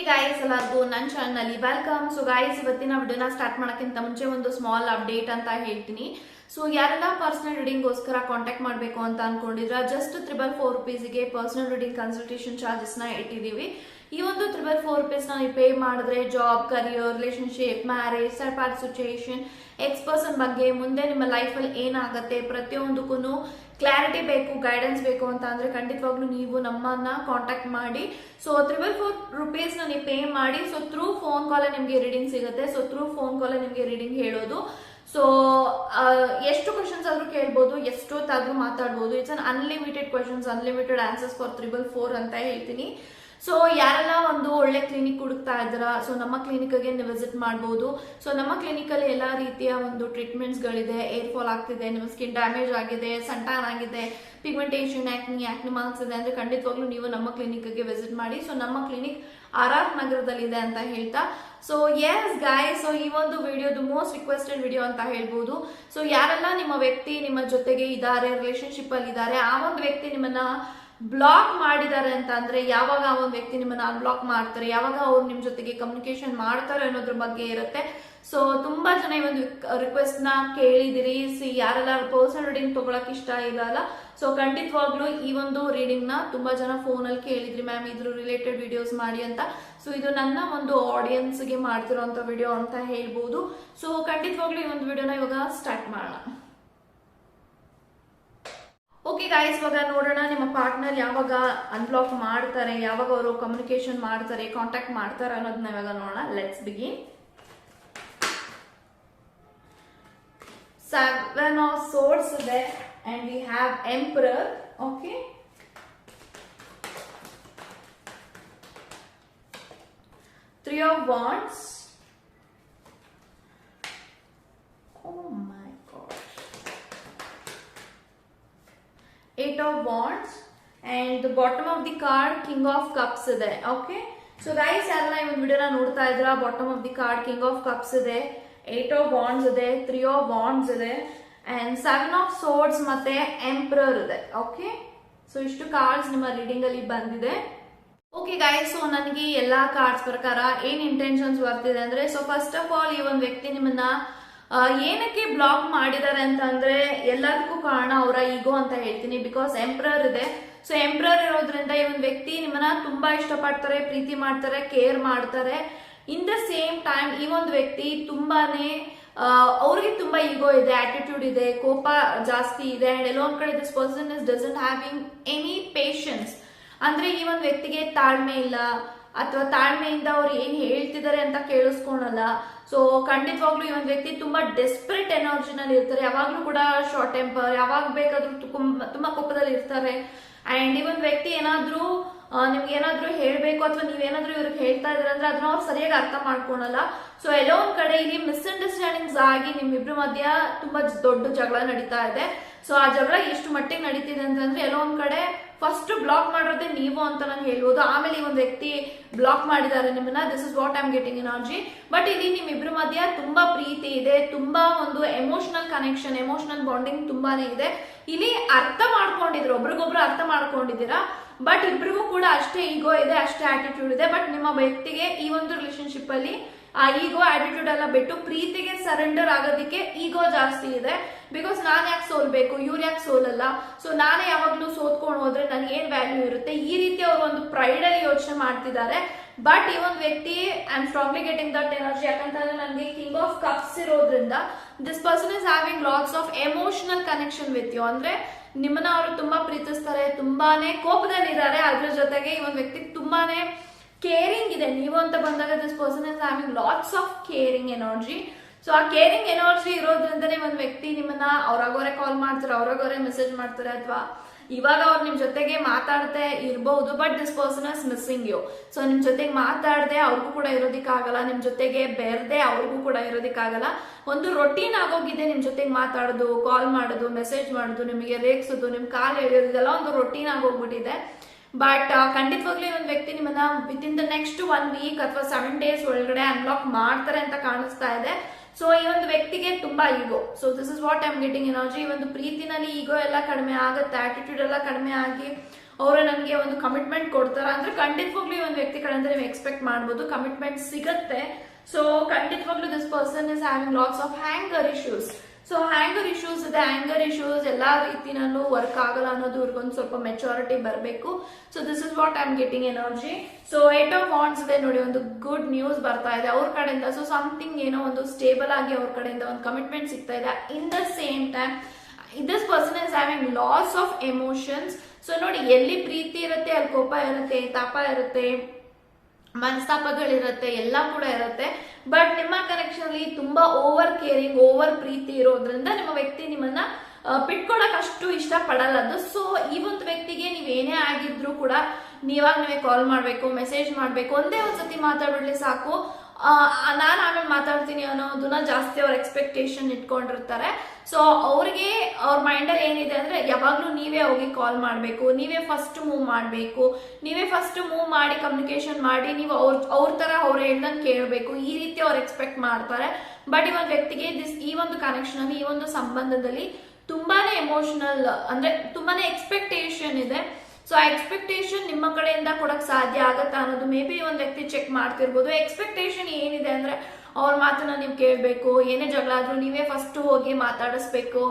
Hey guys ಎಲ್ಲರಿಗೂ ನನ್ನ ಚಾನಲ್ನಲ್ಲಿ ವೆಲ್ಕಮ್ ಸೊ ಗಾಯ್ಸ್ ಇವತ್ತಿನ ವಿಡಿಯೋನ ಸ್ಟಾರ್ಟ್ ಮಾಡೋಕ್ಕಿಂತ ಮುಂಚೆ ಒಂದು ಸ್ಮಾಲ್ ಅಪ್ಡೇಟ್ ಅಂತ ಹೇಳ್ತೀನಿ. ಸೊ ಯಾರೆಲ್ಲ ಪರ್ಸನಲ್ ರೀಡಿಂಗ್ಗೋಸ್ಕರ ಕಾಂಟ್ಯಾಕ್ಟ್ ಮಾಡಬೇಕು ಅಂತ ಅನ್ಕೊಂಡಿದ್ರೆ ಜಸ್ಟ್ ತ್ರಿಬಲ್ ಫೋರ್ ರುಪೀಸ್ಗೆ ಪರ್ಸನಲ್ ರೀಡಿಂಗ್ ಕನ್ಸಲ್ಟೇಷನ್ ಚಾರ್ಜಸ್ನ ಇಟ್ಟಿದ್ದೀವಿ. ಈ ಒಂದು ತ್ರಿಬಲ್ ಫೋರ್ ರುಪೀಸ್ ನಾವು ಪೇ ಮಾಡಿದ್ರೆ job career relationship marriage support situation ex person ಬಗ್ಗೆ ಮುಂದೆ ನಿಮ್ಮ ಲೈಫಲ್ಲಿ ಏನಾಗುತ್ತೆ ಪ್ರತಿಯೊಂದಕ್ಕೂ ಕ್ಲಾರಿಟಿ ಬೇಕು ಗೈಡೆನ್ಸ್ ಬೇಕು ಅಂತ ಅಂದ್ರೆ ಖಂಡಿತವಾಗ್ಲೂ ನೀವು ನಮ್ಮನ್ನ ಕಾಂಟ್ಯಾಕ್ಟ್ ಮಾಡಿ. ಸೊ ತ್ರಿಬಲ್ ಫೋರ್ ರುಪೀಸ್ ನೀವು ಪೇ ಮಾಡಿ ಸೊ ಥ್ರೂ ಫೋನ್ ಕಾಲ್ ನಿಮಗೆ ರೀಡಿಂಗ್ ಸಿಗುತ್ತೆ. ಸೊ ಥ್ರೂ ಫೋನ್ ಕಾಲ್ ನಿಮಗೆ ರೀಡಿಂಗ್ ಹೇಳೋದು. ಸೊ ಎಷ್ಟು ಕ್ವಶನ್ಸ್ ಆದ್ರೂ ಕೇಳ್ಬೋದು, ಎಷ್ಟೊತ್ತಾದರೂ ಮಾತಾಡ್ಬೋದು. It's un unlimited questions unlimited answers for triple four ಅಂತ ಹೇಳ್ತೀನಿ. ಸೊ ಯಾರೆಲ್ಲ ಒಂದು ಒಳ್ಳೆ ಕ್ಲಿನಿಕ್ ಹುಡುಕ್ತಾ ಇದ್ರ ಸೊ ನಮ್ಮ ಕ್ಲಿನಿಕ್ಗೆ ನೀವು ವಿಸಿಟ್ ಮಾಡ್ಬೋದು. ಸೊ ನಮ್ಮ ಕ್ಲಿನಿಕಲ್ಲಿ ಎಲ್ಲ ರೀತಿಯ ಒಂದು ಟ್ರೀಟ್ಮೆಂಟ್ಸ್ಗಳಿದೆ ಏರ್ ಫಾಲ್ ಆಗ್ತಿದೆ, ನಿಮ್ಮ ಸ್ಕಿನ್ ಡ್ಯಾಮೇಜ್ ಆಗಿದೆ ಸಂಟಾನ್ ಆಗಿದೆ ಪಿಗ್ಮೆಂಟೇಷನ್ ಆಕ್ನಿ ಆಕ್ನಿ ಮಾರ್ಕ್ಸ್ ಇದೆ ಅಂದ್ರೆ ಖಂಡಿತವಾಗ್ಲೂ ನೀವು ನಮ್ಮ ಕ್ಲಿನಿಕ್ಗೆ ವಿಸಿಟ್ ಮಾಡಿ. ಸೊ ನಮ್ಮ ಕ್ಲಿನಿಕ್ ಆರ್ ಆರ್ ನಗರದಲ್ಲಿದೆ ಅಂತ ಹೇಳ್ತಾ. ಸೊ ಎಸ್ ಗಾಯ್ ಸೊ ಈ ಒಂದು ವಿಡಿಯೋದು ಮೋಸ್ಟ್ ರಿಕ್ವೆಸ್ಟೆಡ್ ವಿಡಿಯೋ ಅಂತ ಹೇಳ್ಬೋದು. ಸೊ ಯಾರೆಲ್ಲ ನಿಮ್ಮ ವ್ಯಕ್ತಿ ನಿಮ್ಮ ಜೊತೆಗೆ ಇದ್ದಾರೆ ರಿಲೇಶನ್ಶಿಪ್ ಅಲ್ಲಿ ಇದ್ದಾರೆ, ಆ ಒಂದು ವ್ಯಕ್ತಿ ನಿಮ್ಮನ್ನ ಬ್ಲಾಕ್ ಮಾಡಿದ್ದಾರೆ ಅಂತ ಅಂದ್ರೆ ಯಾವಾಗ ಆ ಒಂದು ವ್ಯಕ್ತಿ ನಿಮ್ಮನ್ನ ಅನ್ಬ್ಲಾಕ್ ಮಾಡ್ತಾರೆ, ಯಾವಾಗ ಅವ್ರು ನಿಮ್ ಜೊತೆಗೆ ಕಮ್ಯುನಿಕೇಶನ್ ಮಾಡ್ತಾರೆ ಅನ್ನೋದ್ರ ಬಗ್ಗೆ ಇರುತ್ತೆ. ಸೊ ತುಂಬಾ ಜನ ಈ ಒಂದು ರಿಕ್ವೆಸ್ಟ್ನ ಕೇಳಿದಿರಿ. ಸಿ ಯಾರೆಲ್ಲ ಪರ್ಸನಲ್ ರೀಡಿಂಗ್ ತಗೊಳಕ್ ಇಷ್ಟ ಇರಲ್ಲ ಸೊ ಖಂಡಿತವಾಗ್ಲೂ ಈ ಒಂದು ರೀಡಿಂಗ್ನ ತುಂಬಾ ಜನ ಫೋನ್ ಅಲ್ಲಿ ಕೇಳಿದ್ರಿ ಮ್ಯಾಮ್ ಇದ್ರ ರಿಲೇಟೆಡ್ ವಿಡಿಯೋಸ್ ಮಾಡಿ ಅಂತ. ಸೊ ಇದು ನನ್ನ ಒಂದು ಆಡಿಯನ್ಸ್ಗೆ ಮಾಡ್ತಿರೋಂತ ವಿಡಿಯೋ ಅಂತ ಹೇಳ್ಬೋದು. ಸೊ ಖಂಡಿತವಾಗ್ಲೂ ಈ ಒಂದು ವಿಡಿಯೋನ ಇವಾಗ ಸ್ಟಾರ್ಟ್ ಮಾಡೋಣ. ಓಕೆ ಗಾಯ್ಸ್ ಇವಾಗ ನೋಡೋಣ ನಿಮ್ಮ ಪಾರ್ಟ್ನರ್ ಯಾವಾಗ ಅನ್ಬ್ಲಾಕ್ ಮಾಡ್ತಾರೆ, ಯಾವಾಗ ಅವರು ಕಮ್ಯುನಿಕೇಶನ್ ಮಾಡ್ತಾರೆ ಕಾಂಟ್ಯಾಕ್ಟ್ ಮಾಡ್ತಾರೆ ಅನ್ನೋದನ್ನ ಇವಾಗ ನೋಡೋಣ. Let's begin seven of swords ಇದೆ and we have emperor okay three of wands oh my god eight of wands and the bottom of the card king of cups ಇದೆ ಓಕೆ ಸೊ ಗೈಸ್ ಯಾರೆಲ್ಲ ಈ ಒಂದು ವಿಡಿಯೋನ ನೋಡ್ತಾ ಇದ್ರ bottom of the card king of cups ಇದೆ eight of wands ಇದೆ three of wands ಇದೆ ಅಂಡ್ ಸೆವೆನ್ ಆಫ್ ಸೋರ್ಡ್ಸ್ ಮತ್ತೆ ಎಂಪ್ರರ್ ಇದೆ ಓಕೆ ಸೊ ಇಷ್ಟು ಕಾರ್ಡ್ಸ್ ನಿಮ್ಮ ರೀಡಿಂಗ್ ಅಲ್ಲಿ ಬಂದಿದೆ. ಓಕೆ ಗೈಸ್ ಸೊ ನನಗೆ ಎಲ್ಲಾ ಕಾರ್ಡ್ಸ್ ಪ್ರಕಾರ ಏನ್ ಇಂಟೆನ್ಷನ್ಸ್ ಬರ್ತಿದೆ ಅಂದ್ರೆ ಸೊ ಫಸ್ಟ್ ಆಫ್ ಆಲ್ ಈ ಒಂದು ವ್ಯಕ್ತಿ ನಿಮ್ಮನ್ನ ಏನಕ್ಕೆ ಬ್ಲಾಕ್ ಮಾಡಿದ್ದಾರೆ ಅಂತಂದ್ರೆ ಎಲ್ಲದಕ್ಕೂ ಕಾರಣ ಅವರ ಈಗೋ ಅಂತ ಹೇಳ್ತೀನಿ ಬಿಕಾಸ್ ಎಂಪ್ರರ್ ಇದೆ. ಸೊ ಎಂಪ್ರರ್ ಇರೋದ್ರಿಂದ ಈ ಒಂದು ವ್ಯಕ್ತಿ ನಿಮ್ಮನ್ನ ತುಂಬಾ ಇಷ್ಟಪಡ್ತಾರೆ, ಪ್ರೀತಿ ಮಾಡ್ತಾರೆ ಕೇರ್ ಮಾಡ್ತಾರೆ. ಇನ್ ದ ಸೇಮ್ ಟೈಮ್ ಈ ಒಂದು ವ್ಯಕ್ತಿ ತುಂಬಾನೇ ಅವರಿಗೆ ತುಂಬಾ ಈಗೋ ಇದೆ ಆಟಿಟ್ಯೂಡ್ ಇದೆ, ಕೋಪ ಜಾಸ್ತಿ ಇದೆ ಅಂಡ್ ಎಲ್ಲೋ ಕಡೆ this person is doesn't having any patience ಅಂದ್ರೆ ಈ ಒಂದು ವ್ಯಕ್ತಿಗೆ ತಾಳ್ಮೆ ಇಲ್ಲ ಅಥವಾ ತಾಳ್ಮೆಯಿಂದ ಅವ್ರು ಏನ್ ಹೇಳ್ತಿದ್ದಾರೆ ಅಂತ ಕೇಳಿಸ್ಕೊಳಲ್ಲ. ಸೊ ಖಂಡಿತವಾಗ್ಲೂ ಈ ಒಂದು ವ್ಯಕ್ತಿ ತುಂಬಾ ಡೆಸ್ಪರೇಟ್ ಎನರ್ಜಿನಲ್ಲಿ ಇರ್ತಾರೆ. ಯಾವಾಗ್ಲೂ ಕೂಡ ಶಾರ್ಟ್ ಟೆಂಪರ್ ಯಾವಾಗ ಬೇಕಾದ್ರೂ ತುಂಬಾ ಕೋಪದಲ್ಲಿ ಇರ್ತಾರೆ. ಅಂಡ್ ಈ ಒಂದು ವ್ಯಕ್ತಿ ಏನಾದ್ರೂ ನಿಮ್ಗೆ ಏನಾದ್ರೂ ಹೇಳ್ಬೇಕು ಅಥವಾ ನೀವೇನಾದ್ರೂ ಇವ್ರಿಗೆ ಹೇಳ್ತಾ ಇದ್ರೆ ಅಂದ್ರೆ ಅದನ್ನ ಅವ್ರು ಸರಿಯಾಗಿ ಅರ್ಥ ಮಾಡ್ಕೊಳಲ್ಲ. ಸೊ ಎಲ್ಲೋ ಒಂದ್ ಕಡೆ ಇಲ್ಲಿ ಮಿಸ್ಅಂಡರ್ಸ್ಟ್ಯಾಂಡಿಂಗ್ಸ್ ಆಗಿ ನಿಮ್ಮಿಬ್ರ ಮಧ್ಯ ತುಂಬಾ ದೊಡ್ಡ ಜಗಳ ನಡೀತಾ ಇದೆ. ಸೊ ಆ ಜಗಳ ಎಷ್ಟು ಮಟ್ಟಿಗೆ ನಡೀತಿದೆ ಅಂತಂದ್ರೆ ಎಲ್ಲೋ ಒಂದ್ ಕಡೆ ಫಸ್ಟ್ ಬ್ಲಾಕ್ ಮಾಡಿರೋದೇ ನೀವು ಅಂತ ನಾನು ಹೇಳ್ಬೋದು. ಆಮೇಲೆ ಈ ಒಂದು ವ್ಯಕ್ತಿ ಬ್ಲಾಕ್ ಮಾಡಿದ್ದಾರೆ ನಿಮ್ಮನ್ನ. This is what I'm getting energy but ಇಲ್ಲಿ ನಿಮ್ಮಿಬ್ಬರ ಮಧ್ಯ ತುಂಬಾ ಪ್ರೀತಿ ಇದೆ. ತುಂಬಾ ಒಂದು ಎಮೋಷನಲ್ ಕನೆಕ್ಷನ್ ಎಮೋಷನಲ್ ಬಾಂಡಿಂಗ್ ತುಂಬಾನೇ ಇದೆ. ಇಲ್ಲಿ ಅರ್ಥ ಮಾಡ್ಕೊಂಡಿದ್ರು. ಒಬ್ರಿಗೊಬ್ರು ಅರ್ಥ ಮಾಡ್ಕೊಂಡಿದ್ದೀರಾ? ಬಟ್ ಇಬ್ರಿಗೂ ಕೂಡ ಅಷ್ಟೇ ಈಗೋ ಇದೆ, ಅಷ್ಟೇ ಆಟಿಟ್ಯೂಡ್ ಇದೆ. ಬಟ್ ನಿಮ್ಮ ವ್ಯಕ್ತಿಗೆ ಈ ಒಂದು ರಿಲೇಶನ್ಶಿಪ್ ಅಲ್ಲಿ ಆ ಈಗೋ ಆಟಿಟ್ಯೂಡ್ ಎಲ್ಲ ಬಿಟ್ಟು ಪ್ರೀತಿಗೆ ಸರೆಂಡರ್ ಆಗೋದಿಕ್ಕೆ ಈಗೋ ಜಾಸ್ತಿ ಇದೆ. ಬಿಕಾಸ್ ನಾನು ಯಾಕೆ ಸೋಲ್ಬೇಕು? ಇವ್ರು ಯಾಕೆ ಸೋಲಲ್ಲ? ಸೊ ನಾನೇ ಯಾವಾಗ್ಲೂ ಸೋತ್ಕೊಂಡು ಹೋದ್ರೆ ನನಗೆ ಏನ್ ವ್ಯಾಲ್ಯೂ ಇರುತ್ತೆ? ಈ ರೀತಿ ಅವ್ರು ಒಂದು ಪ್ರೈಡ್ ಅಲ್ಲಿ ಯೋಚನೆ ಮಾಡ್ತಿದ್ದಾರೆ. ಬಟ್ ಈ ಒಂದು ವ್ಯಕ್ತಿ I am strongly getting that energy ಯಾಕಂತಂದ್ರೆ ನನಗೆ ಕಿಂಗ್ ಆಫ್ ಕಪ್ಸ್ ಇರೋದ್ರಿಂದ this person is having lots of emotional connection with you ಅಂದ್ರೆ ನಿಮ್ಮನ್ನ ಅವರು ತುಂಬಾ ಪ್ರೀತಿಸ್ತಾರೆ, ತುಂಬಾನೇ ಕೋಪದಲ್ಲಿದ್ದಾರೆ. ಅದ್ರ ಜೊತೆಗೆ ಈ ಒಂದು ವ್ಯಕ್ತಿ ತುಂಬಾನೇ ಕೇರಿಂಗ್ ಇದೆ. ನೀವು ಅಂತ ಬಂದಾಗ this person is having lots of caring energy so ಆ ಕೇರಿಂಗ್ ಎನರ್ಜಿ ಇರೋದ್ರಿಂದನೇ ಒಂದು ವ್ಯಕ್ತಿ ನಿಮ್ಮನ್ನ ಅವ್ರಾಗೋರೆ ಕಾಲ್ ಮಾಡ್ತಾರೆ, ಅವ್ರಾಗೋರೆ ಮೆಸೇಜ್ ಮಾಡ್ತಾರೆ ಅಥವಾ ಇವಾಗ ಅವ್ರು ನಿಮ್ ಜೊತೆಗೆ ಮಾತಾಡದೆ ಇರಬಹುದು but this person is missing you so ನಿಮ್ ಜೊತೆಗೆ ಮಾತಾಡದೆ ಅವ್ರಿಗೂ ಕೂಡ ಇರೋದಿಕ್ಕಾಗಲ್ಲ, ನಿಮ್ ಜೊತೆಗೆ ಬೆರ್ದೆ ಅವ್ರಿಗೂ ಕೂಡ ಇರೋದಿಕ್ಕಾಗಲ್ಲ. ಒಂದು ರೊಟೀನ್ ಆಗೋಗಿದೆ ನಿಮ್ ಜೊತೆಗೆ ಮಾತಾಡೋದು ಕಾಲ್ ಮಾಡೋದು ಮೆಸೇಜ್ ಮಾಡೋದು, ನಿಮಗೆ ರೇಗ್ಸೋದು, ನಿಮ್ ಕಾಲ್ ಎಳೆಯೋದು, ಇದೆಲ್ಲ ಒಂದು ರೊಟೀನ್ ಆಗೋಗ್ಬಿಟ್ಟಿದೆ ಬಟ್ ಖಂಡಿತವಾಗ್ಲೂ ಈ ಒಂದು ವ್ಯಕ್ತಿ ನಿಮ್ಮನ್ನ within the next one week ಅಥವಾ ಸೆವೆನ್ ಡೇಸ್ ಒಳಗಡೆ ಅನ್ಲಾಕ್ ಮಾಡ್ತಾರೆ ಅಂತ ಕಾಣಿಸ್ತಾ ಇದೆ. ಸೊ ಈ ಒಂದು ವ್ಯಕ್ತಿಗೆ ತುಂಬಾ ego so this is what I'm getting energy ಈ ಒಂದು ಪ್ರೀತಿನಲ್ಲಿ ಈಗೋ ಎಲ್ಲ ಕಡಿಮೆ ಆಗುತ್ತೆ ಆಟಿಟ್ಯೂಡ್ ಎಲ್ಲ ಕಡಿಮೆ ಆಗಿ ಅವರು ನನಗೆ ಒಂದು ಕಮಿಟ್ಮೆಂಟ್ ಕೊಡ್ತಾರ. ಅಂದ್ರೆ ಖಂಡಿತವಾಗ್ಲೂ ಈ ಒಂದು ವ್ಯಕ್ತಿ ಕಡೆಯಿಂದ ನೀವು ಎಕ್ಸ್ಪೆಕ್ಟ್ ಮಾಡ್ಬೋದು ಕಮಿಟ್ಮೆಂಟ್ ಸಿಗುತ್ತೆ. ಸೊ ಖಂಡಿತವಾಗ್ಲೂ this person is having lots of anger issues so anger issues ಇದೆ ಹ್ಯಾಂಗರ್ ಇಶ್ಯೂಸ್ ಎಲ್ಲ ರೀತಿನಲ್ಲೂ ವರ್ಕ್ ಆಗಲ್ಲ ಅನ್ನೋದು ಇವ್ರಿಗೊಂದು ಸ್ವಲ್ಪ ಮೆಚುರಿಟಿ ಬರಬೇಕು. So this is what I am getting energy so eight of wands ಇದೆ ನೋಡಿ, ಒಂದು ಗುಡ್ ನ್ಯೂಸ್ ಬರ್ತಾ ಇದೆ ಅವ್ರ ಕಡೆಯಿಂದ. ಸೊ ಸಮಥಿಂಗ್ ಏನೋ ಒಂದು ಸ್ಟೇಬಲ್ ಆಗಿ ಅವ್ರ ಕಡೆಯಿಂದ ಒಂದು ಕಮಿಟ್ಮೆಂಟ್ ಸಿಗ್ತಾ ಇದೆ. In the same time this person is having lots of emotions so ನೋಡಿ, ಎಲ್ಲಿ ಪ್ರೀತಿ ಇರುತ್ತೆ, ಅಲ್ಲಿ ಕೋಪ ಇರುತ್ತೆ, ತಾಪ ಇರುತ್ತೆ ಮನಸ್ತಾಪಗಳಿರುತ್ತೆ, ಎಲ್ಲ ಕೂಡ ಇರುತ್ತೆ. ಬಟ್ ನಿಮ್ಮ ಕನೆಕ್ಷನ್ ಅಲ್ಲಿ ತುಂಬಾ ಓವರ್ ಕೇರಿಂಗ್ ಓವರ್ ಪ್ರೀತಿ ಇರೋದ್ರಿಂದ ನಿಮ್ಮ ವ್ಯಕ್ತಿ ನಿಮ್ಮನ್ನ ಪಿಟ್ಕೊಳಕ್ ಅಷ್ಟು ಇಷ್ಟ ಪಡಲ್ಲ ಅದು. ಸೊ ಈ ಒಂದು ವ್ಯಕ್ತಿಗೆ ನೀವ್ ಏನೇ ಆಗಿದ್ರು ಕೂಡ ನೀವಾಗ ನೀವೇ ಕಾಲ್ ಮಾಡ್ಬೇಕು ಮೆಸೇಜ್ ಮಾಡ್ಬೇಕು, ಒಂದೇ ಒಂದ್ಸತಿ ಮಾತಾಡ್ಬಿಡ್ಲಿ ಸಾಕು. ನಾನು ಆಮೇಲೆ ಮಾತಾಡ್ತೀನಿ ಅನ್ನೋದನ್ನ ಜಾಸ್ತಿ ಅವ್ರ ಎಕ್ಸ್ಪೆಕ್ಟೇಷನ್ ಇಟ್ಕೊಂಡಿರ್ತಾರೆ. ಸೊ ಅವ್ರಿಗೆ ಅವ್ರ ಮೈಂಡಲ್ಲಿ ಏನಿದೆ ಅಂದ್ರೆ, ಯಾವಾಗಲೂ ನೀವೇ ಹೋಗಿ ಕಾಲ್ ಮಾಡಬೇಕು, ನೀವೇ ಫಸ್ಟ್ ಮೂವ್ ಮಾಡಬೇಕು, ನೀವೇ ಫಸ್ಟ್ ಮೂವ್ ಮಾಡಿ ಕಮ್ಯುನಿಕೇಷನ್ ಮಾಡಿ, ನೀವು ಅವ್ರ ಅವ್ರ ಥರ ಅವ್ರು ಹೇಳ್ದಂಗೆ ಕೇಳಬೇಕು, ಈ ರೀತಿ ಅವ್ರು ಎಕ್ಸ್ಪೆಕ್ಟ್ ಮಾಡ್ತಾರೆ. ಬಟ್ ಈ ಒಂದು ವ್ಯಕ್ತಿಗೆ ದಿಸ್ ಈ ಒಂದು ಕನೆಕ್ಷನ್ ಅಲ್ಲಿ, ಈ ಒಂದು ಸಂಬಂಧದಲ್ಲಿ ತುಂಬಾನೇ ಎಮೋಷನಲ್ ಅಂದ್ರೆ ತುಂಬಾನೇ ಎಕ್ಸ್ಪೆಕ್ಟೇಷನ್ ಇದೆ. ಸೊ ಆ ಎಕ್ಸ್ಪೆಕ್ಟೇಷನ್ ನಿಮ್ಮ ಕಡೆಯಿಂದ ಕೊಡಕ್ ಸಾಧ್ಯ ಆಗುತ್ತಾ ಅನ್ನೋದು ಮೇ ಬಿ ಒಂದು ವ್ಯಕ್ತಿ ಚೆಕ್ ಮಾಡ್ತಿರ್ಬೋದು. ಎಕ್ಸ್ಪೆಕ್ಟೇಷನ್ ಏನಿದೆ ಅಂದ್ರೆ ಅವ್ರ ಮಾತನ್ನ ನೀವು ಕೇಳಬೇಕು, ಏನೇ ಜಗಳ ಆದ್ರೂ ನೀವೇ ಫಸ್ಟ್ ಹೋಗಿ ಮಾತಾಡಿಸ್ಬೇಕು,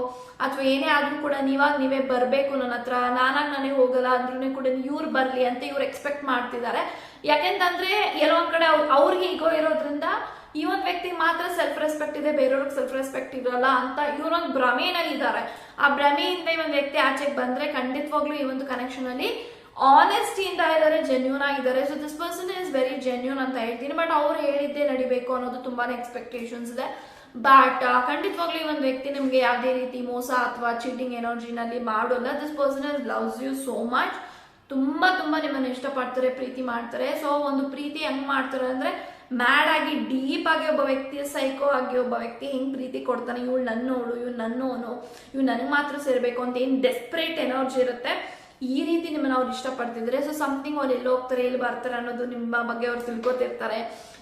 ಅಥವಾ ಏನೇ ಆದ್ರೂ ಕೂಡ ನೀವಾಗ ನೀವೇ ಬರಬೇಕು ನನ್ನ ಹತ್ರ, ನಾನಾಗ್ ನನಗೆ ಹೋಗಲ್ಲ ಅಂದ್ರೂ ಕೂಡ ಇವ್ರು ಬರ್ಲಿ ಅಂತ ಇವ್ರು ಎಕ್ಸ್ಪೆಕ್ಟ್ ಮಾಡ್ತಿದ್ದಾರೆ ಯಾಕೆಂತಂದ್ರೆ ಎಲ್ಲೋ ಒಂದ್ ಕಡೆ ಅವ್ರು, ಅವ್ರಿಗೆ ಈಗೋ ಇರೋದ್ರಿಂದ ಈ ಒಂದ್ ವ್ಯಕ್ತಿಗೆ ಮಾತ್ರ ಸೆಲ್ಫ್ ರೆಸ್ಪೆಕ್ಟ್ ಇದೆ, ಬೇರೆಯವ್ರಿಗೆ ಸೆಲ್ಫ್ ರೆಸ್ಪೆಕ್ಟ್ ಇರಲ್ಲ ಅಂತ ಇವ್ರೊಂದು ಭ್ರಮೆನಲ್ಲಿ ಇದ್ದಾರೆ ಆ ಭ್ರಮೆಯಿಂದ ಈ ಒಂದು ವ್ಯಕ್ತಿ ಆಚೆಗೆ ಬಂದ್ರೆ ಖಂಡಿತವಾಗ್ಲೂ ಈ ಒಂದು ಕನೆಕ್ಷನ್ ಅಲ್ಲಿ ಆನೆಸ್ಟಿ ಇಂದ ಇದ್ದಾರೆ ಜೆನ್ಯೂನ್ ಆಗಿದ್ದಾರೆ so this person is very genuine ಅಂತ ಹೇಳ್ತೀನಿ. ಬಟ್ ಅವ್ರು ಹೇಳಿದ್ದೇ ನಡಿಬೇಕು ಅನ್ನೋದು ತುಂಬಾನೇ ಎಕ್ಸ್ಪೆಕ್ಟೇಷನ್ಸ್ ಇದೆ. ಬಟ್ ಖಂಡಿತವಾಗ್ಲೂ ಈ ಒಂದು ವ್ಯಕ್ತಿ ನಿಮ್ಗೆ ಯಾವುದೇ ರೀತಿ ಮೋಸ ಅಥವಾ ಚೀಟಿಂಗ್ ಎನರ್ಜಿನಲ್ಲಿ ಮಾಡೋಲ್ಲ. This person is loves you so much ತುಂಬಾ ತುಂಬಾ ನಿಮ್ಮನ್ನು ಇಷ್ಟಪಡ್ತಾರೆ, ಪ್ರೀತಿ ಮಾಡ್ತಾರೆ. ಸೊ ಒಂದು ಪ್ರೀತಿ ಹೆಂಗ್ ಮಾಡ್ತಾರೆ ಅಂದ್ರೆ ಮ್ಯಾಡ್ ಆಗಿ ಡೀಪ್ ಆಗಿ ಒಬ್ಬ ವ್ಯಕ್ತಿ ಸೈಕೋ ಆಗಿ ಒಬ್ಬ ವ್ಯಕ್ತಿ ಹೆಂಗ್ ಪ್ರೀತಿ ಕೊಡ್ತಾನೆ, ಇವಳು ನನ್ನೋಳು ಇವ್ ನನ್ನೋನು ಇವ್ ನನಗೆ ಮಾತ್ರ ಸೇರ್ಬೇಕು ಅಂತ ಏನ್ ಡೆಸ್ಪರೇಟ್ ಎನರ್ಜಿ ಇರುತ್ತೆ, ಈ ರೀತಿ ನಿಮ್ಮನ್ನ ಅವ್ರು ಇಷ್ಟಪಡ್ತಿದ್ರೆ ಸೊ ಸಮಥಿಂಗ್ ಅವ್ರು ಎಲ್ಲಿ ಹೋಗ್ತಾರೆ, ಎಲ್ಲಿ ಬರ್ತಾರೆ ಅನ್ನೋದು ನಿಮ್ಮ ಬಗ್ಗೆ ಅವ್ರು ತಿಳ್ಕೊತಿರ್ತಾರೆ.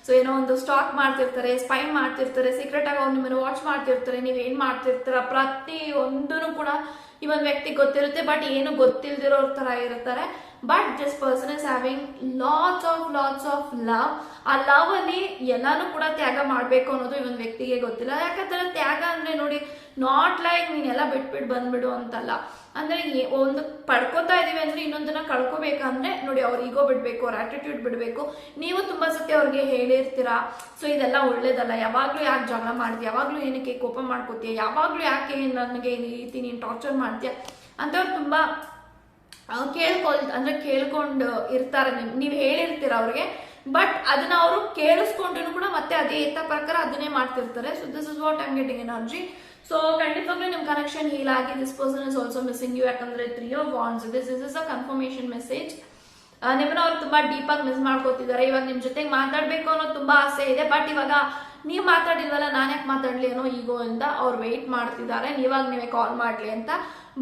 ಸೊ ಏನೋ ಒಂದು ಸ್ಟಾಕ್ ಮಾಡ್ತಿರ್ತಾರೆ ಸ್ಪೈ ಮಾಡ್ತಿರ್ತಾರೆ ಸೀಕ್ರೆಟ್ ಆಗಿ ಅವ್ರು ನಿಮ್ಮನ್ನ ವಾಚ್ ಮಾಡ್ತಿರ್ತಾರೆ, ನೀವ್ ಏನ್ ಮಾಡ್ತಿರ್ತಾರ ಪ್ರತಿ ಒಂದೂ ಕೂಡ ಈ ಒಂದು ವ್ಯಕ್ತಿ ಗೊತ್ತಿರುತ್ತೆ ಬಟ್ ಏನು ಗೊತ್ತಿಲ್ದಿರೋರ್ ತರ ಇರ್ತಾರೆ. But this person is having lots of lots of love ಆ ಲವ್ ಅಲ್ಲಿ ಎಲ್ಲಾನು ಕೂಡ ತ್ಯಾಗ ಮಾಡ್ಬೇಕು ಅನ್ನೋದು ಈ ಒಂದು ವ್ಯಕ್ತಿಗೆ ಗೊತ್ತಿಲ್ಲ. ಯಾಕಂದ್ರೆ ತ್ಯಾಗ ಅಂದ್ರೆ ನೋಡಿ ನಾಟ್ ಲೈಕ್ ನೀನೆಲ್ಲ ಬಿಟ್ಬಿಟ್ಟು ಬಂದ್ಬಿಡು ಅಂತಲ್ಲ. ಅಂದ್ರೆ ಒಂದು ಪಡ್ಕೋತಾ ಇದೀವಿ ಅಂದ್ರೆ ಇನ್ನೊಂದನ್ನ ಕಳ್ಕೊಬೇಕಂದ್ರೆ ನೋಡಿ ಅವ್ರ ಈಗೋ ಬಿಡ್ಬೇಕು, ಅವ್ರ ಆಟಿಟ್ಯೂಡ್ ಬಿಡ್ಬೇಕು. ನೀವು ತುಂಬಾ ಸತಿ ಅವ್ರಿಗೆ ಹೇಳಿರ್ತೀರಾ, ಸೊ, ಇದೆಲ್ಲ ಒಳ್ಳೇದಲ್ಲ. ಯಾವಾಗ್ಲೂ ಯಾಕೆ ಜಗಳ ಮಾಡ್ತೀಯ? ಯಾವಾಗ್ಲೂ ಏನಕ್ಕೆ ಕೋಪ ಮಾಡ್ಕೋತೀಯ? ಯಾವಾಗ್ಲೂ ಯಾಕೆ ನನಗೆ ಈ ರೀತಿ ನೀನ್ ಟಾರ್ಚರ್ ಮಾಡ್ತೀಯ? ಅಂತವ್ರು ತುಂಬಾ ಕೇಳ್ಕೊಳ್, ಅಂದ್ರೆ ಕೇಳ್ಕೊಂಡು ಇರ್ತಾರೆ ನಿಮ್, ನೀವ್ ಹೇಳಿರ್ತೀರ ಅವ್ರಿಗೆ ಬಟ್ ಅದನ್ನ ಅವರು ಕೇಳಿಸ್ಕೊಂಡ್ರು ಕೂಡ ಮತ್ತೆ ಅದೇ ಇತ್ತ ಪ್ರಕಾರ ಅದನ್ನೇ ಮಾಡ್ತಿರ್ತಾರೆ. So this is what I'm getting energy so ಖಂಡಿತವಾಗ್ಲೂ ನಿಮ್ ಕನೆಕ್ಷನ್ ಹೀಲ್ ಆಗಿ this person is also missing you ಯಾಕಂದ್ರೆ three of wands this is is a confirmation message ನಿಮ್ಮನ್ನ ಅವ್ರು ತುಂಬಾ ಡೀಪ್ ಆಗಿ ಮಿಸ್ ಮಾಡ್ಕೋತಿದ್ದಾರೆ. ಇವಾಗ ನಿಮ್ ಜೊತೆಗೆ ಮಾತಾಡ್ಬೇಕು ಅನ್ನೋದು ತುಂಬಾ ಆಸೆ ಇದೆ ಬಟ್ ಇವಾಗ ನೀವ್ ಮಾತಾಡಿಲ್ವಲ್ಲ ನಾನು ಯಾಕೆ ಮಾತಾಡ್ಲಿ ಏನೋ ಈಗೋ ಅಂತ ಅವ್ರು ವೆಯ್ಟ್ ಮಾಡ್ತಿದ್ದಾರೆ. ನೀವಾಗ ನೀವೇ ಕಾಲ್ ಮಾಡಲಿ ಅಂತ.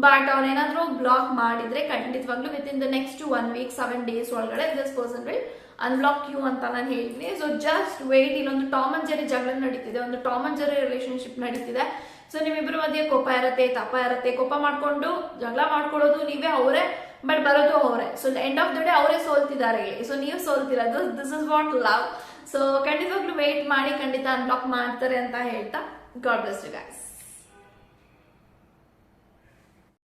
ಬಟ್ ಅವ್ರೇನಾದರೂ ಬ್ಲಾಕ್ ಮಾಡಿದರೆ ಖಂಡಿತವಾಗ್ಲೂ within the next one week seven days ಒಳಗಡೆ this person will unblock you ಅಂತ ನಾನು ಹೇಳ್ತೀನಿ. ಸೊ ಜಸ್ಟ್ ವೆಯ್ಟ್ ಇಲ್ಲೊಂದು ಟಾಮ್ ಅಂಡ್ ಜೆರಿ ಜಗಳ ನಡೀತಿದೆ. ಒಂದು ಟಾಮ್ ಅಂಡ್ ಜೆರಿ ರಿಲೇಶನ್ಶಿಪ್ ನಡೀತಿದೆ. ಸೊ ನಿಮ್ಮಿಬ್ಬರ ಮಧ್ಯೆ ಕೋಪ ಇರುತ್ತೆ, ತಪ ಇರುತ್ತೆ. ಕೋಪ ಮಾಡಿಕೊಂಡು ಜಗಳ ಮಾಡ್ಕೊಳ್ಳೋದು ನೀವೇ ಅವರೇ ಬಟ್ ಬರೋದು ಅವರೇ. So end of the day ಅವರೇ ಸೋಲ್ತಿದ್ದಾರೆ ಸೊ ನೀವು ಸೋಲ್ತಿರೋದು this is what love so ಖಂಡಿತವಾಗ್ಲೂ ವೇಟ್ ಮಾಡಿ ಖಂಡಿತ ಅನ್ಬ್ಲಾಕ್ ಮಾಡ್ತಾರೆ ಅಂತ ಹೇಳ್ತಾ ಗಾಡ್ ಬ್ಲೆಸ್ ಯು ಗೈಸ್